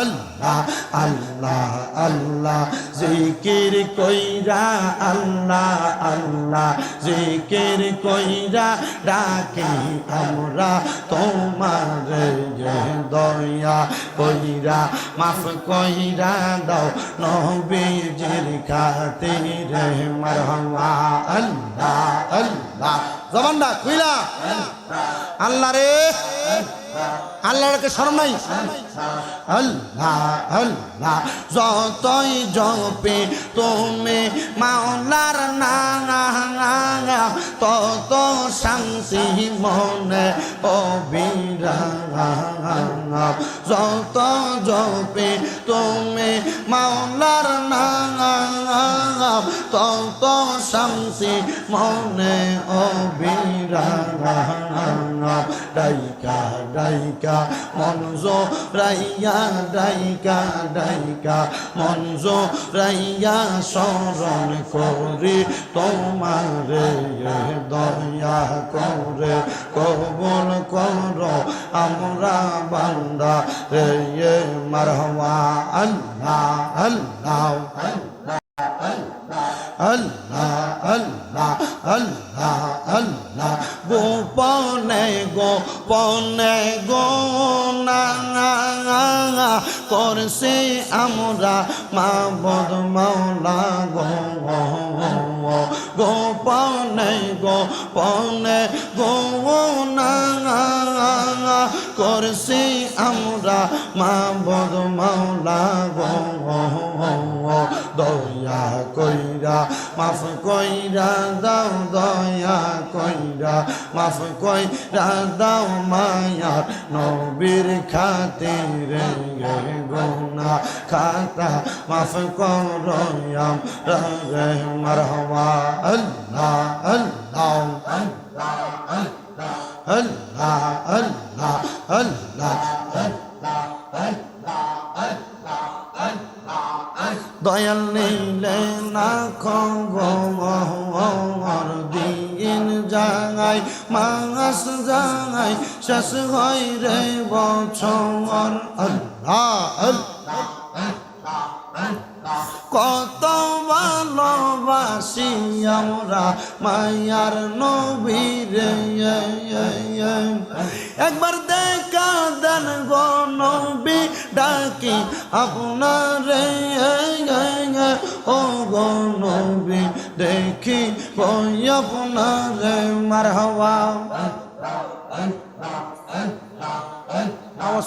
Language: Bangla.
আল্লাহ আল্লাহ আল্লাহ, জিকির কইরা আল্লাহ আল্লাহ, জিকির কইরা ডাকি আমরা তোমার দয়া কইরা, মাফ কইরা দাও নবীজির খাতিরে মারহামা। আল্লাহ আল্লাহ, জবানটা কইলা আল্লাহ রে। আল্লাহকে শরম নাই? আল্লাহ আল্লাহ যতই জপে তুমি মাওলার না তত শান্তি, মনে অবিরা যত জপে তুমি মাওলার না তত শান্তি, মনে অবিরা ডাইকা ডাইকা মনজ রাইয়া ডাইকা ডাইকা মনজ রাইয়া শরণ করি তোমার দয়া করে, কবল কর, আমরা বান্দা রে মারহমা, আল্লাহ আল্লাহ আল্লাহ আল্লাহ আল্লাহ আল্লাহ গোপনে গোপনে গো, না করছে আমরা মা বদ মাওলা, গো গোপনে গোপনে গো না করছি আমরা মা বদ মাওলা দয়া কইরা মাফ কইরা দাও দয়া মাফ কইরা দাও মায়ার নবীর খাতিরে গোনা খাতা মাফ করয়াম রে মারহমা আল্লাহ আল্লাহ আল্লাহ আল্লাহ আল্লাহ আল্লাহ দয়াল নিলে না খবর যাই মাস যাই শেষ হয় রে বছর। আল্লাহ কত ভালোবাসি আমরা মায়ার নবীরে একবার দেখা দেন গো নবী, ডাকি আপনারে। ও গো দেখি বই আপনার মার হওয়া আওয়াজ